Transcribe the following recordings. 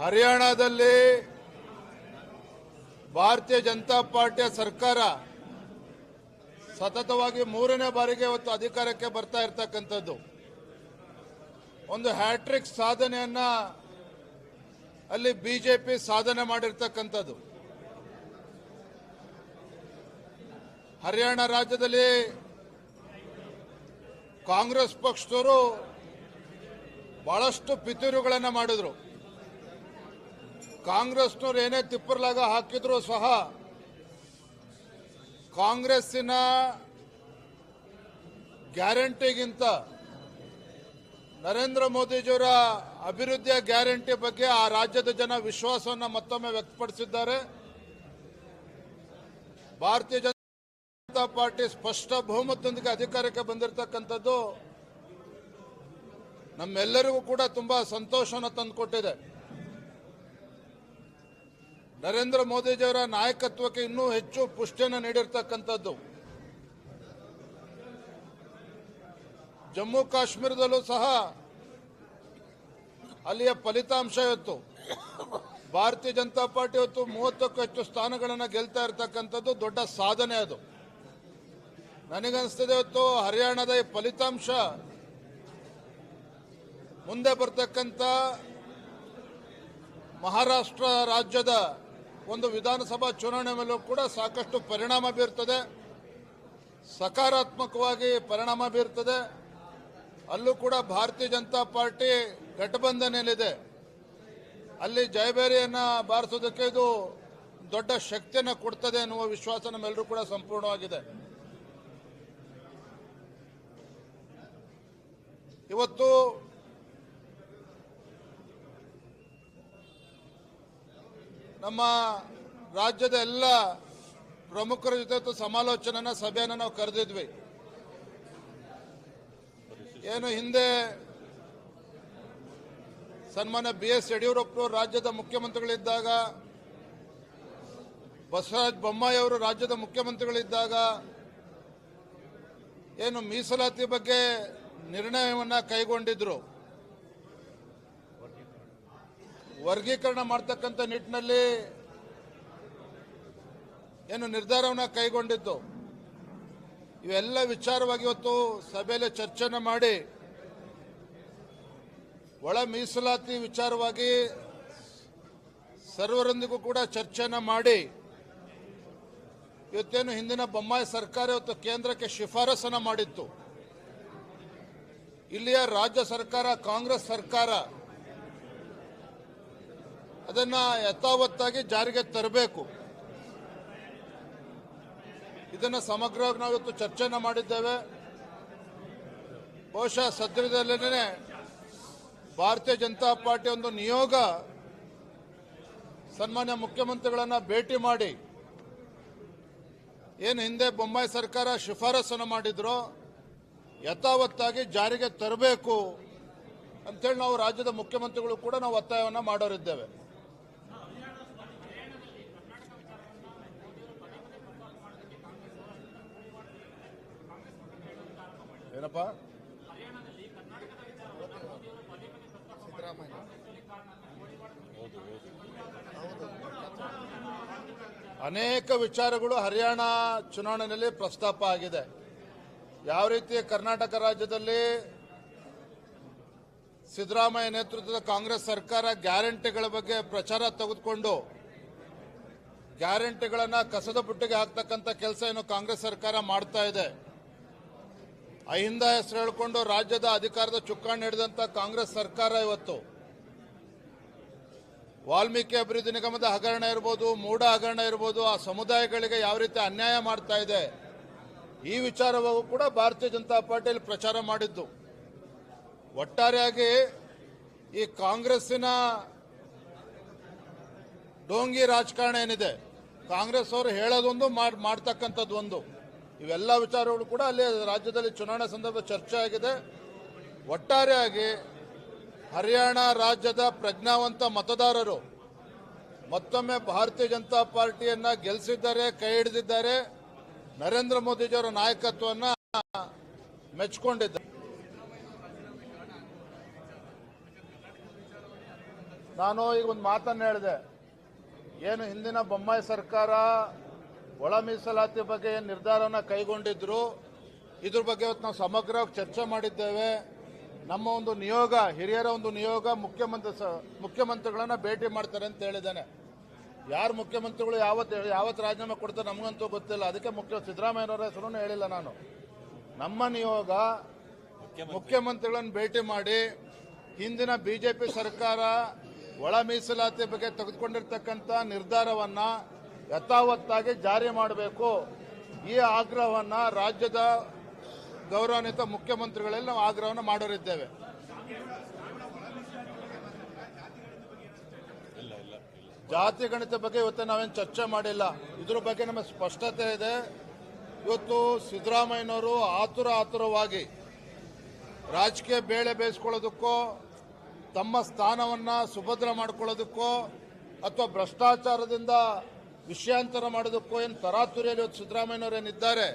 ಹರಿಯಾಣದಲ್ಲಿ ಭಾರತೀಯ ಜನತಾ ಪಾರ್ಟಿಯ ಸರ್ಕಾರ ಸತತವಾಗಿ ಮೂರನೇ ಬಾರಿಗೆ ಇವತ್ತು ಅಧಿಕಾರಕ್ಕೆ ಬರ್ತಾ ಇರ್ತಕ್ಕಂಥದ್ದು. ಒಂದು ಹ್ಯಾಟ್ರಿಕ್ ಸಾಧನೆಯನ್ನ ಅಲ್ಲಿ ಬಿಜೆಪಿ ಸಾಧನೆ ಮಾಡಿರ್ತಕ್ಕಂಥದ್ದು. ಹರಿಯಾಣ ರಾಜ್ಯದಲ್ಲಿ ಕಾಂಗ್ರೆಸ್ ಪಕ್ಷದವರು ಬಹಳಷ್ಟು ಪಿತೂರುಗಳನ್ನು ಮಾಡಿದ್ರು. ಕಾಂಗ್ರೆಸ್ನವ್ರು ಏನೇ ತಿಪ್ಪರ್ಲಾಗ ಹಾಕಿದ್ರು ಸಹ ಕಾಂಗ್ರೆಸ್ಸಿನ ಗ್ಯಾರಂಟಿಗಿಂತ ನರೇಂದ್ರ ಮೋದಿಜಿಯವರ ಅಭಿವೃದ್ಧಿಯ ಗ್ಯಾರಂಟಿ ಬಗ್ಗೆ ಆ ರಾಜ್ಯದ ಜನ ವಿಶ್ವಾಸವನ್ನು ಮತ್ತೊಮ್ಮೆ ವ್ಯಕ್ತಪಡಿಸಿದ್ದಾರೆ. ಭಾರತೀಯ ಜನತಾ ಪಾರ್ಟಿ ಸ್ಪಷ್ಟ ಬಹುಮತದೊಂದಿಗೆ ಅಧಿಕಾರಕ್ಕೆ ಬಂದಿರತಕ್ಕಂಥದ್ದು ನಮ್ಮೆಲ್ಲರಿಗೂ ಕೂಡ ತುಂಬಾ ಸಂತೋಷವನ್ನು ತಂದುಕೊಟ್ಟಿದೆ. ನರೇಂದ್ರ ಮೋದಿಜಿಯವರ ನಾಯಕತ್ವಕ್ಕೆ ಇನ್ನೂ ಹೆಚ್ಚು ಪುಷ್ಟಿಯನ್ನು ನೀಡಿರ್ತಕ್ಕಂಥದ್ದು. ಜಮ್ಮು ಕಾಶ್ಮೀರದಲ್ಲೂ ಸಹ ಅಲ್ಲಿಯ ಫಲಿತಾಂಶ ಇವತ್ತು. ಭಾರತೀಯ ಜನತಾ ಪಾರ್ಟಿ ಇವತ್ತು ಮೂವತ್ತಕ್ಕೂ ಹೆಚ್ಚು ಸ್ಥಾನಗಳನ್ನು ಗೆಲ್ತಾ ಇರತಕ್ಕಂಥದ್ದು ದೊಡ್ಡ ಸಾಧನೆ ಅದು. ನನಗನ್ನಿಸ್ತದೆ ಇವತ್ತು ಹರಿಯಾಣದ ಈ ಫಲಿತಾಂಶ. ಮುಂದೆ ಬರ್ತಕ್ಕಂಥ ಮಹಾರಾಷ್ಟ್ರ ರಾಜ್ಯದ ಒಂದು ವಿಧಾನಸಭಾ ಚುನಾವಣೆ ಮೇಲೂ ಕೂಡ ಸಾಕಷ್ಟು ಪರಿಣಾಮ ಬೀರ್ತದೆ. ಸಕಾರಾತ್ಮಕವಾಗಿ ಪರಿಣಾಮ ಬೀರ್ತದೆ. ಅಲ್ಲೂ ಕೂಡ ಭಾರತೀಯ ಜನತಾ ಪಾರ್ಟಿ ಗಠಬಂಧನಲ್ಲಿದೆ ಅಲ್ಲಿ ಜಯಬೇರಿಯನ್ನ ಬಾರಿಸೋದಕ್ಕೆ ಇದು ದೊಡ್ಡ ಶಕ್ತಿಯನ್ನು ಕೊಡ್ತದೆ ಎನ್ನುವ ವಿಶ್ವಾಸ ನಮ್ಮೆಲ್ಲರೂ ಕೂಡ ಸಂಪೂರ್ಣವಾಗಿದೆ. ಇವತ್ತು ನಮ್ಮ ರಾಜ್ಯದ ಎಲ್ಲ ಪ್ರಮುಖರ ಜೊತೆ ಸಮಾಲೋಚನೆ ಸಮಾಲೋಚನೆನ, ಸಭೆಯನ್ನು ನಾವು ಕರೆದಿದ್ವಿ. ಏನು ಹಿಂದೆ ಸನ್ಮಾನ್ಯ ಬಿ ಎಸ್ ಯಡಿಯೂರಪ್ಪ ರಾಜ್ಯದ ಮುಖ್ಯಮಂತ್ರಿಗಳಿದ್ದಾಗ, ಬಸವರಾಜ ಬೊಮ್ಮಾಯಿ ಅವರು ರಾಜ್ಯದ ಮುಖ್ಯಮಂತ್ರಿಗಳಿದ್ದಾಗ, ಏನು ಮೀಸಲಾತಿ ಬಗ್ಗೆ ನಿರ್ಣಯವನ್ನ ಕೈಗೊಂಡಿದ್ರು. ವರ್ಗೀಕರಣ ಮಾಡ್ತಕ್ಕಂಥ ನಿಟ್ಟಿನಲ್ಲಿ ಏನು ನಿರ್ಧಾರವನ್ನು ಕೈಗೊಂಡಿದ್ದು. ಇವೆಲ್ಲ ವಿಚಾರವಾಗಿ ಇವತ್ತು ಸಭೆಯಲ್ಲಿ ಚರ್ಚೆನ ಮಾಡಿ ಒಳ ಮೀಸಲಾತಿ ವಿಚಾರವಾಗಿ ಸರ್ವರೊಂದಿಗೂ ಕೂಡ ಚರ್ಚೆಯನ್ನು ಮಾಡಿ ಇವತ್ತೇನು ಹಿಂದಿನ ಬೊಮ್ಮಾಯಿ ಸರ್ಕಾರ ಇವತ್ತು ಕೇಂದ್ರಕ್ಕೆ ಶಿಫಾರಸನ್ನು ಮಾಡಿತ್ತು. ಇಲ್ಲಿಯ ರಾಜ್ಯ ಸರ್ಕಾರ, ಕಾಂಗ್ರೆಸ್ ಸರ್ಕಾರ ಅದನ್ನ ಯಥಾವತ್ತಾಗಿ ಜಾರಿಗೆ ತರಬೇಕು. ಇದನ್ನ ಸಮಗ್ರವಾಗಿ ನಾವು ಚರ್ಚೆಯನ್ನ ಚರ್ಚೆನ ಮಾಡಿದ್ದೇವೆ. ಬಹುಶಃ ಸದ್ಯದಲ್ಲೇ ಭಾರತೀಯ ಜನತಾ ಪಾರ್ಟಿ ಒಂದು ನಿಯೋಗ ಸನ್ಮಾನ್ಯ ಮುಖ್ಯಮಂತ್ರಿಗಳನ್ನ ಭೇಟಿ ಮಾಡಿ ಏನು ಹಿಂದೆ ಬೊಂಬಾಯಿ ಸರ್ಕಾರ ಶಿಫಾರಸನ್ನು ಮಾಡಿದ್ರು ಯಥಾವತ್ತಾಗಿ ಜಾರಿಗೆ ತರಬೇಕು ಅಂತೇಳಿ ನಾವು ರಾಜ್ಯದ ಮುಖ್ಯಮಂತ್ರಿಗಳು ಕೂಡ ನಾವು ಒತ್ತಾಯವನ್ನು ಮಾಡೋರಿದ್ದೇವೆ. ಏನಪ್ಪ? ಅನೇಕ ವಿಚಾರಗಳು ಹರಿಯಾಣ ಚುನಾವಣೆಯಲ್ಲಿ ಪ್ರಸ್ತಾಪ ಆಗಿದೆ. ಯಾವ ರೀತಿ ಕರ್ನಾಟಕ ರಾಜ್ಯದಲ್ಲಿ ಸಿದ್ದರಾಮಯ್ಯ ನೇತೃತ್ವದ ಕಾಂಗ್ರೆಸ್ ಸರ್ಕಾರ ಗ್ಯಾರಂಟಿಗಳ ಬಗ್ಗೆ ಪ್ರಚಾರ ತೆಗೆದುಕೊಂಡು ಗ್ಯಾರಂಟಿಗಳನ್ನು ಕಸದ ಬುಟ್ಟಿಗೆ ಹಾಕ್ತಕ್ಕಂಥ ಕೆಲಸ ಏನು ಕಾಂಗ್ರೆಸ್ ಸರ್ಕಾರ ಮಾಡ್ತಾ ಇದೆ? ಅಹಿಂದ ಹೆಸರು ಹೇಳಿಕೊಂಡು ರಾಜ್ಯದ ಅಧಿಕಾರದ ಚುಕ್ಕಾಣಿ ಹಿಡಿದಂತ ಕಾಂಗ್ರೆಸ್ ಸರ್ಕಾರ ಇವತ್ತು. ವಾಲ್ಮೀಕಿ ಅಭಿವೃದ್ಧಿ ನಿಗಮದ ಹಗರಣ ಇರ್ಬೋದು, ಮೂಢ ಹಗರಣ ಇರ್ಬೋದು, ಆ ಸಮುದಾಯಗಳಿಗೆ ಯಾವ ರೀತಿ ಅನ್ಯಾಯ ಮಾಡ್ತಾ ಇದೆ, ಈ ವಿಚಾರವಾಗೂ ಕೂಡ ಭಾರತೀಯ ಜನತಾ ಪಾರ್ಟಿಯಲ್ಲಿ ಪ್ರಚಾರ ಮಾಡಿದ್ದು. ಒಟ್ಟಾರೆಯಾಗಿ ಈ ಕಾಂಗ್ರೆಸ್ಸಿನ ಡೋಂಗಿ ರಾಜಕಾರಣ ಏನಿದೆ, ಕಾಂಗ್ರೆಸ್ ಅವರು ಹೇಳೋದೊಂದು ಮಾಡ್- ಮಾಡ್ತಕ್ಕಂಥದ್ದು ಒಂದು. ಇವೆಲ್ಲ ವಿಚಾರಗಳು ಕೂಡ ಅಲ್ಲಿ ರಾಜ್ಯದಲ್ಲಿ ಚುನಾವಣಾ ಸಂದರ್ಭ ಚರ್ಚೆ ಆಗಿದೆ. ಒಟ್ಟಾರೆಯಾಗಿ ಹರಿಯಾಣ ರಾಜ್ಯದ ಪ್ರಜ್ಞಾವಂತ ಮತದಾರರು ಮತ್ತೊಮ್ಮೆ ಭಾರತೀಯ ಜನತಾ ಪಾರ್ಟಿಯನ್ನ ಗೆಲ್ಲಿಸಿದ್ದಾರೆ ಕೈ ಹಿಡಿದಿದ್ದಾರೆ. ನರೇಂದ್ರ ಮೋದಿಜಿಯವರ ನಾಯಕತ್ವವನ್ನು ಮೆಚ್ಚಿಕೊಂಡಿದ್ದಾರೆ ನಾನು ಈಗ ಒಂದು ಮಾತನ್ನು ಹೇಳಿದೆ. ಏನು ಹಿಂದಿನ ಬೊಮ್ಮಾಯಿ ಸರ್ಕಾರ ಒಳ ಮೀಸಲಾತಿ ಬಗ್ಗೆ ಏನು ನಿರ್ಧಾರವನ್ನು ಕೈಗೊಂಡಿದ್ರು, ಇದ್ರ ಬಗ್ಗೆ ಇವತ್ತು ನಾವು ಸಮಗ್ರವಾಗಿ ಚರ್ಚೆ ಮಾಡಿದ್ದೇವೆ. ನಮ್ಮ ಒಂದು ನಿಯೋಗ, ಹಿರಿಯರ ಒಂದು ನಿಯೋಗ ಮುಖ್ಯಮಂತ್ರಿ ಸ, ಮುಖ್ಯಮಂತ್ರಿಗಳನ್ನ ಭೇಟಿ ಮಾಡ್ತಾರೆ ಅಂತ ಹೇಳಿದ್ದಾನೆ. ಯಾರು ಮುಖ್ಯಮಂತ್ರಿಗಳು ಯಾವತ್ತು ಯಾವತ್ತು ರಾಜೀನಾಮೆ ಕೊಡ್ತಾರೆ ನಮಗಂತೂ ಗೊತ್ತಿಲ್ಲ. ಅದಕ್ಕೆ ಮುಖ್ಯ, ಸಿದ್ದರಾಮಯ್ಯನವರ ಹೆಸರು ಹೇಳಿಲ್ಲ ನಾನು. ನಮ್ಮ ನಿಯೋಗ ಮುಖ್ಯಮಂತ್ರಿಗಳನ್ನು ಭೇಟಿ ಮಾಡಿ, ಹಿಂದಿನ ಬಿಜೆಪಿ ಸರ್ಕಾರ ಒಳ ಮೀಸಲಾತಿ ಬಗ್ಗೆ ತೆಗೆದುಕೊಂಡಿರ್ತಕ್ಕಂಥ ನಿರ್ಧಾರವನ್ನ ಯಥಾವತ್ತಾಗಿ ಜಾರಿ ಮಾಡಬೇಕು. ಈ ಆಗ್ರಹವನ್ನ ರಾಜ್ಯದ ಗೌರವಾನ್ವಿತ ಮುಖ್ಯಮಂತ್ರಿಗಳಲ್ಲಿ ನಾವು ಆಗ್ರಹವನ್ನು ಮಾಡೋರಿದ್ದೇವೆ. ಜಾತಿ ಗಣಿತ ಬಗ್ಗೆ ಇವತ್ತು ನಾವೇನು ಚರ್ಚೆ ಮಾಡಿಲ್ಲ. ಇದ್ರ ಬಗ್ಗೆ ನಮ್ಮ ಸ್ಪಷ್ಟತೆ ಇದೆ. ಇವತ್ತು ಸಿದ್ದರಾಮಯ್ಯನವರು ಆತುರ ಆತುರವಾಗಿ ರಾಜಕೀಯ ಬೇಳೆ ಬೇಯಿಸ್ಕೊಳ್ಳೋದಕ್ಕೋ, ತಮ್ಮ ಸ್ಥಾನವನ್ನ ಸುಭದ್ರ ಮಾಡ್ಕೊಳ್ಳೋದಕ್ಕೋ, ಅಥವಾ ಭ್ರಷ್ಟಾಚಾರದಿಂದ ವಿಷಯಾಂತರ ಮಾಡೋದಕ್ಕೋ ಏನು ತರಾತುರಿಯಲ್ಲಿ ಇವತ್ತು ಸಿದ್ದರಾಮಯ್ಯನವರೇನಿದ್ದಾರೆ,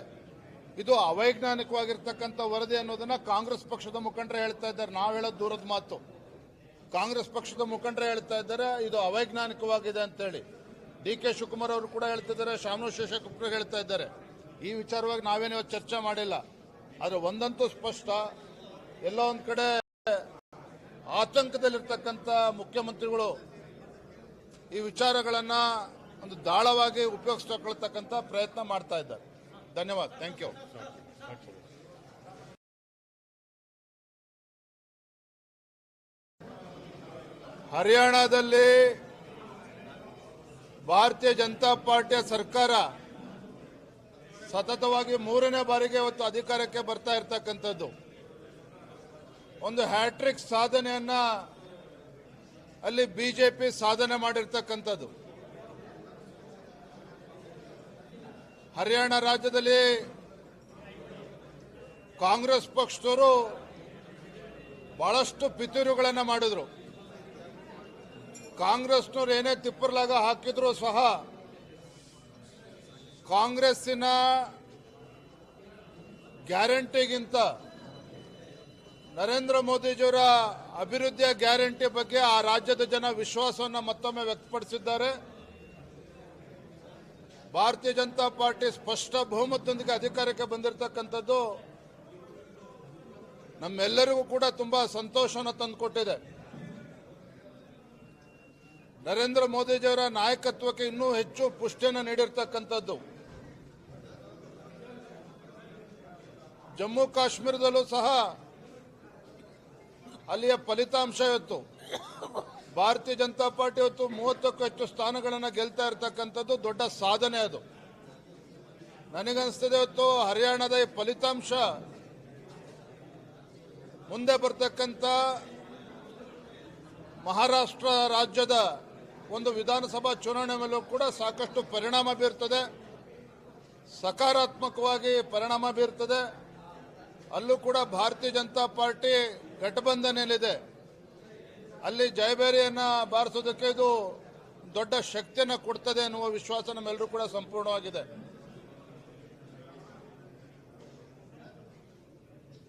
ಇದು ಅವೈಜ್ಞಾನಿಕವಾಗಿರ್ತಕ್ಕಂಥ ವರದಿ ಅನ್ನೋದನ್ನ ಕಾಂಗ್ರೆಸ್ ಪಕ್ಷದ ಮುಖಂಡರು ಹೇಳ್ತಾ ಇದ್ದಾರೆ. ನಾವು ಹೇಳೋದು ದೂರದ ಮಾತು. ಕಾಂಗ್ರೆಸ್ ಪಕ್ಷದ ಮುಖಂಡರು ಹೇಳ್ತಾ ಇದ್ದಾರೆ, ಇದು ಅವೈಜ್ಞಾನಿಕವಾಗಿದೆ ಅಂತೇಳಿ. ಡಿ ಕೆ ಶಿವಕುಮಾರ್ ಅವರು ಕೂಡ ಹೇಳ್ತಾ ಇದ್ದಾರೆ ಶಾಮನು ಶೇಷಕುಮಾರ್ ಹೇಳ್ತಾ ಇದ್ದಾರೆ. ಈ ವಿಚಾರವಾಗಿ ನಾವೇನು ಇವತ್ತು ಚರ್ಚೆ ಮಾಡಿಲ್ಲ. ಆದರೆ ಒಂದಂತೂ ಸ್ಪಷ್ಟ, ಎಲ್ಲ ಒಂದು ಕಡೆ ಆತಂಕದಲ್ಲಿರ್ತಕ್ಕಂಥ ಮುಖ್ಯಮಂತ್ರಿಗಳು ಈ ವಿಚಾರಗಳನ್ನ ಒಂದು ದಾಳವಾಗಿ ಉಪಯೋಗಿಸ್ಕೊಳ್ತಕ್ಕಂಥ ಪ್ರಯತ್ನ ಮಾಡ್ತಾ ಇದ್ದಾರೆ. ಧನ್ಯವಾದ. ಥ್ಯಾಂಕ್ ಯು ಹರಿಯಾಣದಲ್ಲಿ ಭಾರತೀಯ ಜನತಾ ಪಾರ್ಟಿಯ ಸರ್ಕಾರ ಸತತವಾಗಿ ಮೂರನೇ ಬಾರಿಗೆ ಇವತ್ತು ಅಧಿಕಾರಕ್ಕೆ ಬರ್ತಾ ಇರತಕ್ಕಂಥದ್ದು. ಒಂದು ಹ್ಯಾಟ್ರಿಕ್ ಸಾಧನೆಯನ್ನ ಅಲ್ಲಿ ಬಿಜೆಪಿ ಸಾಧನೆ ಮಾಡಿರ್ತಕ್ಕಂಥದ್ದು. ಹರಿಯಾಣ ರಾಜ್ಯದಲ್ಲಿ ಕಾಂಗ್ರೆಸ್ ಪಕ್ಷದವರು ಬಹಳಷ್ಟು ಪಿತೂರುಗಳನ್ನ ಮಾಡಿದ್ರು. ಕಾಂಗ್ರೆಸ್ನವ್ರು ಏನೇ ತಿಪ್ಪರ್ಲಾಗ ಹಾಕಿದ್ರು ಸಹ ಕಾಂಗ್ರೆಸ್ಸಿನ ಗ್ಯಾರಂಟಿಗಿಂತ ನರೇಂದ್ರ ಮೋದಿಜಿಯವರ ಅಭಿವೃದ್ಧಿಯ ಗ್ಯಾರಂಟಿ ಬಗ್ಗೆ ಆ ರಾಜ್ಯದ ಜನ ವಿಶ್ವಾಸವನ್ನು ಮತ್ತೊಮ್ಮೆ ವ್ಯಕ್ತಪಡಿಸಿದ್ದಾರೆ. ಭಾರತೀಯ ಜನತಾ ಪಾರ್ಟಿ ಸ್ಪಷ್ಟ ಬಹುಮತದೊಂದಿಗೆ ಅಧಿಕಾರಕ್ಕೆ ಬಂದಿರತಕ್ಕಂಥದ್ದು ನಮ್ಮೆಲ್ಲರಿಗೂ ಕೂಡ ತುಂಬಾ ಸಂತೋಷವನ್ನು ತಂದುಕೊಟ್ಟಿದೆ. ನರೇಂದ್ರ ಮೋದಿಜಿಯವರ ನಾಯಕತ್ವಕ್ಕೆ ಇನ್ನೂ ಹೆಚ್ಚು ಪುಷ್ಟಿಯನ್ನು ನೀಡಿರ್ತಕ್ಕಂಥದ್ದು. ಜಮ್ಮು ಕಾಶ್ಮೀರದಲ್ಲೂ ಸಹ ಅಲ್ಲಿಯ ಫಲಿತಾಂಶ ಇವತ್ತು. ಭಾರತೀಯ ಜನತಾ ಪಾರ್ಟಿ ಇವತ್ತು ಮೂವತ್ತಕ್ಕೂ ಹೆಚ್ಚು ಸ್ಥಾನಗಳನ್ನು ಗೆಲ್ತಾ ಇರತಕ್ಕಂಥದ್ದು ದೊಡ್ಡ ಸಾಧನೆ ಅದು. ನನಗನ್ನಿಸ್ತದೆ ಇವತ್ತು ಹರಿಯಾಣದ ಈ ಫಲಿತಾಂಶ. ಮುಂದೆ ಬರ್ತಕ್ಕಂಥ ಮಹಾರಾಷ್ಟ್ರ ರಾಜ್ಯದ ಒಂದು ವಿಧಾನಸಭಾ ಚುನಾವಣೆ ಮೇಲೂ ಕೂಡ ಸಾಕಷ್ಟು ಪರಿಣಾಮ ಬೀರ್ತದೆ. ಸಕಾರಾತ್ಮಕವಾಗಿ ಪರಿಣಾಮ ಬೀರ್ತದೆ. ಅಲ್ಲೂ ಕೂಡ ಭಾರತೀಯ ಜನತಾ ಪಾರ್ಟಿ ಘಟಬಂಧನಲ್ಲಿದೆ ಅಲ್ಲಿ ಜಯಬೇರಿಯನ್ನ ಬಾರಿಸೋದಕ್ಕೆ ಇದು ದೊಡ್ಡ ಶಕ್ತಿಯನ್ನು ಕೊಡ್ತದೆ ಎನ್ನುವ ವಿಶ್ವಾಸ ನಮ್ಮೆಲ್ಲರೂ ಕೂಡ ಸಂಪೂರ್ಣವಾಗಿದೆ.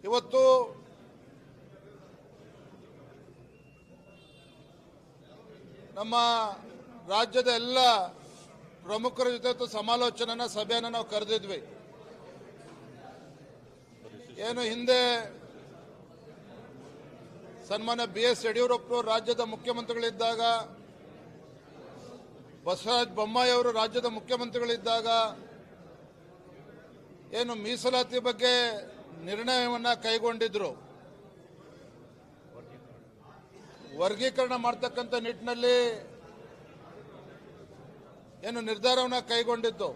ಇವತ್ತು ನಮ್ಮ ರಾಜ್ಯದ ಎಲ್ಲ ಪ್ರಮುಖರ ಜೊತೆ ಸಮಾಲೋಚನೆನ ಸಭೆಯನ್ನು ನಾವು ಕರೆದಿದ್ವಿ. ಏನು ಹಿಂದೆ ಸನ್ಮಾನ್ಯ ಬಿ ಎಸ್ ಯಡಿಯೂರಪ್ಪನವರು ರಾಜ್ಯದ ಮುಖ್ಯಮಂತ್ರಿಗಳಿದ್ದಾಗ, ಬಸವರಾಜ ಬೊಮ್ಮಾಯಿ ಅವರು ರಾಜ್ಯದ ಮುಖ್ಯಮಂತ್ರಿಗಳಿದ್ದಾಗ, ಏನು ಮೀಸಲಾತಿ ಬಗ್ಗೆ ನಿರ್ಣಯವನ್ನು ಕೈಗೊಂಡಿದ್ರು. ವರ್ಗೀಕರಣ ಮಾಡ್ತಕ್ಕಂಥ ನಿಟ್ಟಿನಲ್ಲಿ ಏನು ನಿರ್ಧಾರವನ್ನು ಕೈಗೊಂಡಿದ್ದು.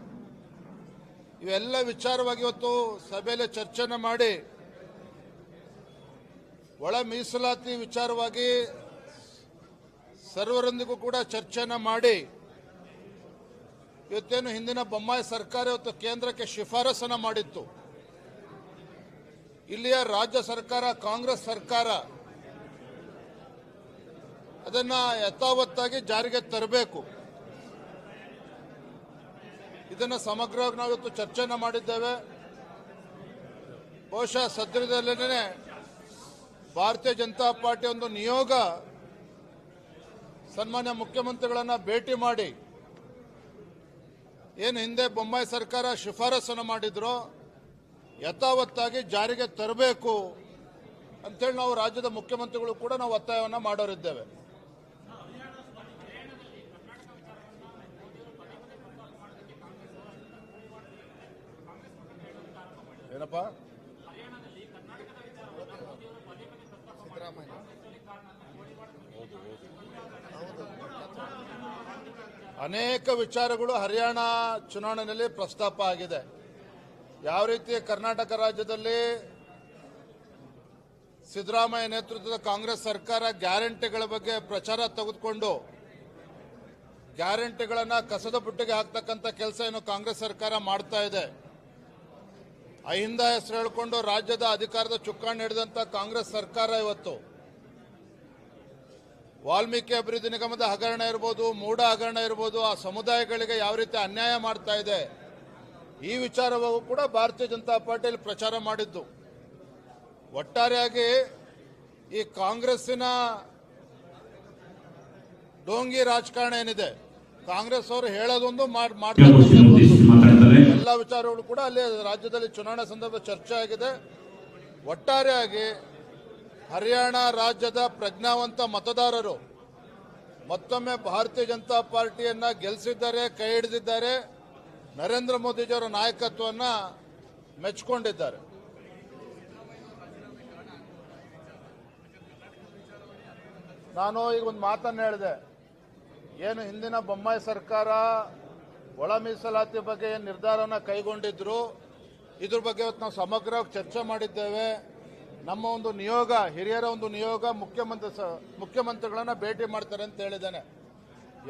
ಇವೆಲ್ಲ ವಿಚಾರವಾಗಿ ಇವತ್ತು ಸಭೆಯಲ್ಲಿ ಚರ್ಚೆನ ಮಾಡಿ ಒಳ ಮೀಸಲಾತಿ ವಿಚಾರವಾಗಿ ಸರ್ವರೊಂದಿಗೂ ಕೂಡ ಚರ್ಚೆಯನ್ನು ಮಾಡಿ ಇವತ್ತೇನು ಹಿಂದಿನ ಬೊಮ್ಮಾಯಿ ಸರ್ಕಾರ ಇವತ್ತು ಕೇಂದ್ರಕ್ಕೆ ಶಿಫಾರಸನ್ನು ಮಾಡಿತ್ತು. ಇಲ್ಲಿಯ ರಾಜ್ಯ ಸರ್ಕಾರ, ಕಾಂಗ್ರೆಸ್ ಸರ್ಕಾರ ಅದನ್ನ ಯಥಾವತ್ತಾಗಿ ಜಾರಿಗೆ ತರಬೇಕು. ಇದನ್ನ ಸಮಗ್ರವಾಗಿ ನಾವು ಇವತ್ತು ಚರ್ಚೆನ ಮಾಡಿದ್ದೇವೆ. ಬಹುಶಃ ಸದ್ಯದಲ್ಲೇ ಭಾರತೀಯ ಜನತಾ ಪಾರ್ಟಿ ಒಂದು ನಿಯೋಗ. ಸನ್ಮಾನ್ಯ ಮುಖ್ಯಮಂತ್ರಿಗಳನ್ನ ಭೇಟಿ ಮಾಡಿ. ಏನು ಹಿಂದೆ ಬೊಂಬೈ ಸರ್ಕಾರ ಶಿಫಾರಸನ್ನು ಮಾಡಿದ್ರು, ಯಥಾವತ್ತಾಗಿ ಜಾರಿಗೆ ತರಬೇಕು ಅಂತೇಳಿ ನಾವು ರಾಜ್ಯದ ಮುಖ್ಯಮಂತ್ರಿಗಳು ಕೂಡ ನಾವು ಒತ್ತಾಯವನ್ನು ಮಾಡೋರಿದ್ದೇವೆ. ಏನಪ್ಪ? ಅನೇಕ ವಿಚಾರಗಳು ಹರಿಯಾಣ ಚುನಾವಣೆಯಲ್ಲಿ ಪ್ರಸ್ತಾಪ ಆಗಿದೆ. ಯಾವ ರೀತಿ ಕರ್ನಾಟಕ ರಾಜ್ಯದಲ್ಲಿ ಸಿದ್ದರಾಮಯ್ಯ ನೇತೃತ್ವದ ಕಾಂಗ್ರೆಸ್ ಸರ್ಕಾರ ಗ್ಯಾರಂಟಿಗಳ ಬಗ್ಗೆ ಪ್ರಚಾರ ತೆಗೆದುಕೊಂಡು ಗ್ಯಾರಂಟಿಗಳನ್ನು ಕಸದ ಬುಟ್ಟಿಗೆ ಹಾಕ್ತಕ್ಕಂಥ ಕೆಲಸ ಏನು ಕಾಂಗ್ರೆಸ್ ಸರ್ಕಾರ ಮಾಡ್ತಾ ಇದೆ. ಅಹಿಂದ ಹೆಸರು ಹೇಳಿಕೊಂಡು ರಾಜ್ಯದ ಅಧಿಕಾರದ ಚುಕ್ಕಾಣಿ ಹಿಡಿದಂತ ಕಾಂಗ್ರೆಸ್ ಸರ್ಕಾರ ಇವತ್ತು. ವಾಲ್ಮೀಕಿ ಅಭಿವೃದ್ಧಿ ನಿಗಮದ ಹಗರಣ ಇರ್ಬೋದು ಮೂಢ ಹಗರಣ ಇರ್ಬೋದು ಆ ಸಮುದಾಯಗಳಿಗೆ ಯಾವ ರೀತಿ ಅನ್ಯಾಯ ಮಾಡ್ತಾ ಇದೆ ಈ ವಿಚಾರವೂ ಕೂಡ ಭಾರತೀಯ ಜನತಾ ಪಾರ್ಟಿಯಲ್ಲಿ ಪ್ರಚಾರ ಮಾಡಿದ್ದು. ಒಟ್ಟಾರೆಯಾಗಿ ಈ ಕಾಂಗ್ರೆಸ್ಸಿನ ಡೋಂಗಿ ರಾಜಕಾರಣ ಏನಿದೆ ಕಾಂಗ್ರೆಸ್ ಅವರು ಹೇಳೋದೊಂದು ಎಲ್ಲ ವಿಚಾರಗಳು ಕೂಡ ಅಲ್ಲಿ ರಾಜ್ಯದಲ್ಲಿ ಚುನಾವಣಾ ಸಂದರ್ಭ ಚರ್ಚೆ ಆಗಿದೆ. ಒಟ್ಟಾರೆಯಾಗಿ ಹರಿಯಾಣ ರಾಜ್ಯದ ಪ್ರಜ್ಞಾವಂತ ಮತದಾರರು ಮತ್ತೊಮ್ಮೆ ಭಾರತೀಯ ಜನತಾ ಪಾರ್ಟಿಯನ್ನು ಗೆಲ್ಲಿಸಿದ್ದಾರೆ ಕೈ ಹಿಡಿದಿದ್ದಾರೆ. ನರೇಂದ್ರ ಮೋದಿಜಿಯವರ ನಾಯಕತ್ವವನ್ನು ಮೆಚ್ಚಿಕೊಂಡಿದ್ದಾರೆ ನಾನು ಈಗ ಒಂದು ಮಾತನ್ನು ಹೇಳಿದೆ. ಏನು ಹಿಂದಿನ ಬೊಮ್ಮಾಯಿ ಸರ್ಕಾರ ಒಳ ಮೀಸಲಾತಿ ಬಗ್ಗೆ ಏನು ಕೈಗೊಂಡಿದ್ರು, ಇದ್ರ ಬಗ್ಗೆ ಇವತ್ತು ನಾವು ಸಮಗ್ರವಾಗಿ ಚರ್ಚೆ ಮಾಡಿದ್ದೇವೆ. ನಮ್ಮ ಒಂದು ನಿಯೋಗ ಹಿರಿಯರ ಒಂದು ನಿಯೋಗ ಮುಖ್ಯಮಂತ್ರಿ ಸ ಮುಖ್ಯಮಂತ್ರಿಗಳನ್ನ ಭೇಟಿ ಮಾಡ್ತಾರೆ ಅಂತ ಹೇಳಿದ್ದಾನೆ.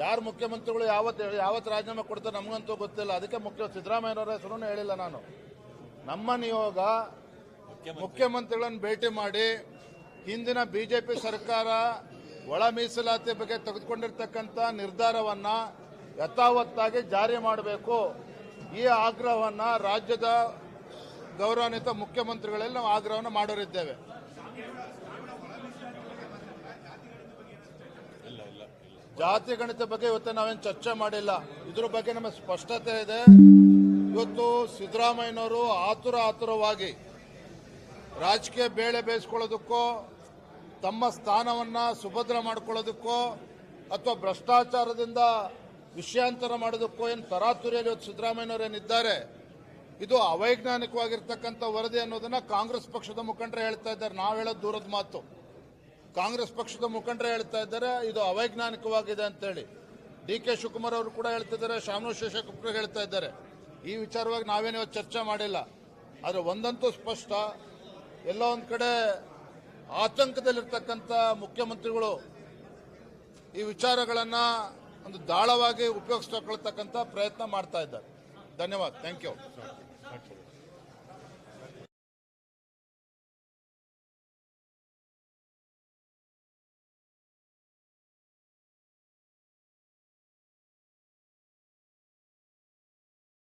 ಯಾರು ಮುಖ್ಯಮಂತ್ರಿಗಳು ಯಾವತ್ತು ಯಾವತ್ತು ರಾಜೀನಾಮೆ ಕೊಡ್ತಾರೆ ನಮಗಂತೂ ಗೊತ್ತಿಲ್ಲ. ಅದಕ್ಕೆ ಮುಖ್ಯ ಸಿದ್ದರಾಮಯ್ಯನವರ ಹೆಸರು ಹೇಳಿಲ್ಲ ನಾನು. ನಮ್ಮ ನಿಯೋಗ ಮುಖ್ಯಮಂತ್ರಿಗಳನ್ನು ಭೇಟಿ ಮಾಡಿ ಹಿಂದಿನ ಬಿಜೆಪಿ ಸರ್ಕಾರ ಒಳ ಮೀಸಲಾತಿ ಬಗ್ಗೆ ತೆಗೆದುಕೊಂಡಿರ್ತಕ್ಕಂಥ ನಿರ್ಧಾರವನ್ನ ಯಥಾವತ್ತಾಗಿ ಜಾರಿ ಮಾಡಬೇಕು. ಈ ಆಗ್ರಹವನ್ನು ರಾಜ್ಯದ ಗೌರವಾನ್ವಿತ ಮುಖ್ಯಮಂತ್ರಿಗಳಲ್ಲಿ ನಾವು ಆಗ್ರಹವನ್ನು ಮಾಡೋರಿದ್ದೇವೆ. ಜಾತಿ ಗಣಿತ ಬಗ್ಗೆ ಇವತ್ತು ನಾವೇನು ಚರ್ಚೆ ಮಾಡಿಲ್ಲ. ಇದ್ರ ಬಗ್ಗೆ ನಮ್ಮ ಸ್ಪಷ್ಟತೆ ಇದೆ. ಇವತ್ತು ಸಿದ್ದರಾಮಯ್ಯನವರು ಆತುರ ಆತುರವಾಗಿ ರಾಜಕೀಯ ಬೇಳೆ ಬೇಯಿಸ್ಕೊಳ್ಳೋದಕ್ಕೋ, ತಮ್ಮ ಸ್ಥಾನವನ್ನ ಸುಭದ್ರ ಮಾಡ್ಕೊಳ್ಳೋದಕ್ಕೋ, ಅಥವಾ ಭ್ರಷ್ಟಾಚಾರದಿಂದ ವಿಷಯಾಂತರ ಮಾಡೋದಕ್ಕೋ ಏನು ತರಾತುರಿಯಲ್ಲಿ ಇವತ್ತು ಸಿದ್ದರಾಮಯ್ಯನವರು ಇದು ಅವೈಜ್ಞಾನಿಕವಾಗಿರ್ತಕ್ಕಂಥ ವರದಿ ಅನ್ನೋದನ್ನ ಕಾಂಗ್ರೆಸ್ ಪಕ್ಷದ ಮುಖಂಡರು ಹೇಳ್ತಾ ಇದ್ದಾರೆ. ನಾವು ಹೇಳೋದು ದೂರದ ಮಾತು. ಕಾಂಗ್ರೆಸ್ ಪಕ್ಷದ ಮುಖಂಡರು ಹೇಳ್ತಾ ಇದ್ದಾರೆ, ಇದು ಅವೈಜ್ಞಾನಿಕವಾಗಿದೆ ಅಂತೇಳಿ. ಡಿ ಕೆ ಶಿವಕುಮಾರ್ ಅವರು ಕೂಡ ಹೇಳ್ತಾ ಇದ್ದಾರೆ ಶಾಮನು ಶೇಷಕುಪ್ರ ಹೇಳ್ತಾ ಇದ್ದಾರೆ. ಈ ವಿಚಾರವಾಗಿ ನಾವೇನು ಚರ್ಚೆ ಮಾಡಿಲ್ಲ. ಆದರೆ ಒಂದಂತೂ ಸ್ಪಷ್ಟ, ಎಲ್ಲ ಒಂದು ಕಡೆ ಆತಂಕದಲ್ಲಿರ್ತಕ್ಕಂಥ ಮುಖ್ಯಮಂತ್ರಿಗಳು ಈ ವಿಚಾರಗಳನ್ನು ಒಂದು ದಾಳವಾಗಿ ಉಪಯೋಗಿಸ್ಕೊಳ್ತಕ್ಕಂಥ ಪ್ರಯತ್ನ ಮಾಡ್ತಾ ಇದ್ದಾರೆ. ಧನ್ಯವಾದ. Thank you.